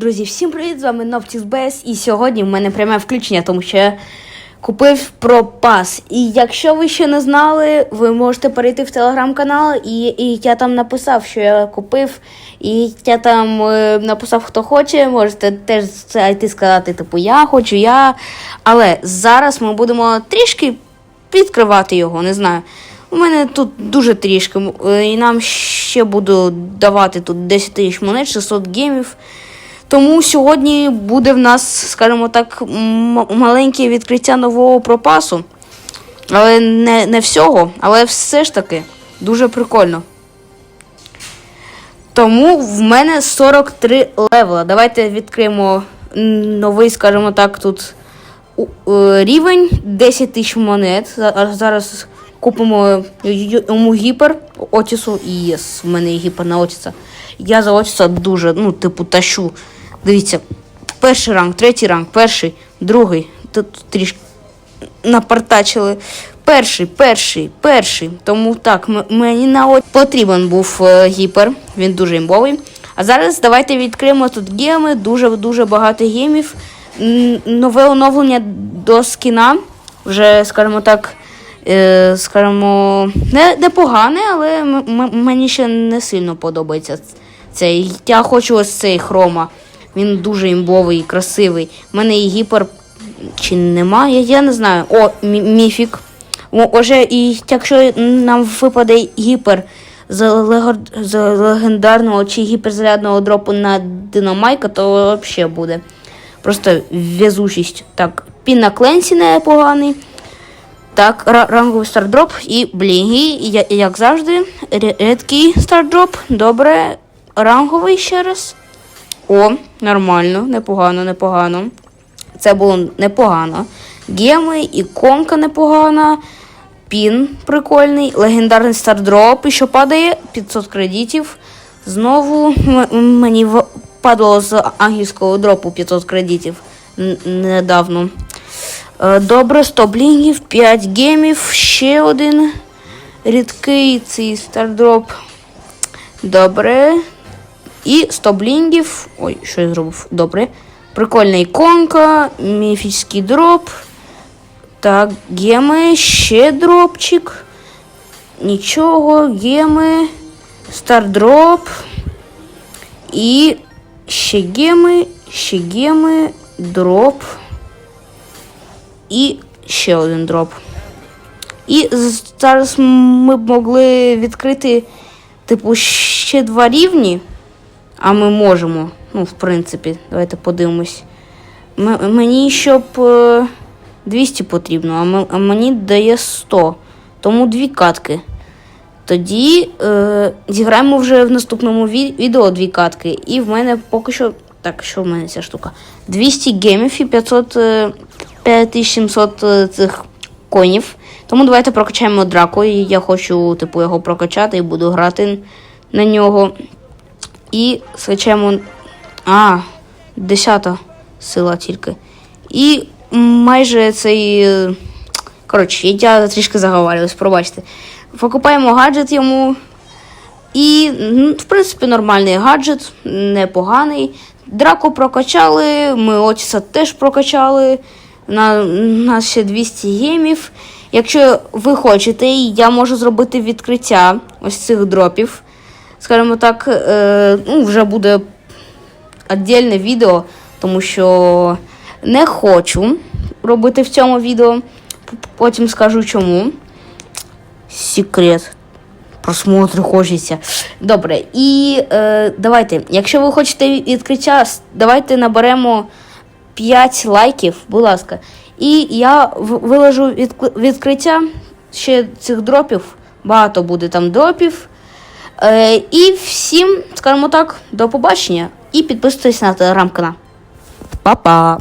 Друзі, всім привіт! З вами Novtis BS і сьогодні в мене пряме включення, тому що я купив пропас. І якщо ви ще не знали, ви можете перейти в телеграм-канал, і, і я там написав, що я купив, і я там е, написав, хто хоче, можете теж зайти сказати, типу, я хочу, я. Але зараз ми будемо трішки відкривати його, не знаю. У мене тут дуже трішки, е, і нам ще буду давати тут 10 тисяч монет, 600 гемів. Тому сьогодні буде в нас, скажімо так, маленьке відкриття нового пропасу. Але не, не всього, але все ж таки дуже прикольно. Тому в мене 43 левела. Давайте відкриємо новий, скажімо так, тут е, рівень 10 тисяч монет. Зараз купимо йому гіпер Отісу. Єс, в мене гіпер на Отіса. Я за Отіса дуже, ну, типу, тащу. Дивіться, перший ранг, третій ранг, перший, другий. Тут трішки напартачили. Перший, перший, перший. Тому так, мені на от потрібен був е, гіпер, він дуже імбовий. А зараз давайте відкриємо тут геми, дуже-дуже багато гемів. Нове оновлення до скіна. Вже, скажімо так, е, скажімо, не, непогане, але м- м- мені ще не сильно подобається цей. Я хочу ось цей хрома. Він дуже імбовий, і красивий. У мене і гіпер чи немає, я не знаю. О, мі- міфік. О, Уже і якщо нам випаде гіпер з, лего- з легендарного чи гіперзарядного дропу на Динамайка, то взагалі буде. Просто везучість. Так, Піна Кленсі непоганий. Так, ра- ранговий стардроп і бліги, і я- як завжди, рідкий стардроп. Добре, ранговий ще раз. О, нормально, непогано, непогано. Це було непогано. Геми, іконка непогана. Пін прикольний, легендарний стардроп, і що падає 500 кредитів. Знову мені падало з ангельського дропу 500 кредитів недавно. Е, Добре, 100 блінгів, 5 гемів, ще один рідкий цей стардроп. Добре. І 100 блінгів. Ой, що я зробив? Добре. Прикольна іконка, міфічний дроп. Так, геми, ще дропчик. Нічого, геми, стардроп. І ще геми, ще геми, дроп. І ще один дроп. І зараз ми б могли відкрити, типу, ще два рівні. А ми можемо. Ну, в принципі, давайте подивимось. М- мені щоб е, 200 потрібно, а, мені дає 100. Тому дві катки. Тоді е, зіграємо вже в наступному ві- відео дві катки. І в мене поки що. Так, що в мене ця штука? 200 гемів і 500, е, 5700 е, цих конів. Тому давайте прокачаємо драку. Я хочу, типу, його прокачати і буду грати на нього. І скачаємо. А, 10 сила тільки. І майже цей. е, Коротше, я трішки заговарювалась, пробачте. Покупаємо гаджет йому. І, в принципі, нормальний гаджет, непоганий. Драку прокачали, ми Отіса теж прокачали. На, нас ще 200 гемів. Якщо ви хочете, я можу зробити відкриття ось цих дропів. Скажімо так, е, ну, вже буде віддільне відео, тому що не хочу робити в цьому відео. Потім скажу чому. Секрет. Просмотри хочеться. Добре, і е, давайте, якщо ви хочете відкриття, давайте наберемо 5 лайків, будь ласка. І я виложу відкриття ще цих дропів. Багато буде там дропів. Е, і всім, скажімо так, до побачення. І підписуйтесь на телеграм-канал. Па-па!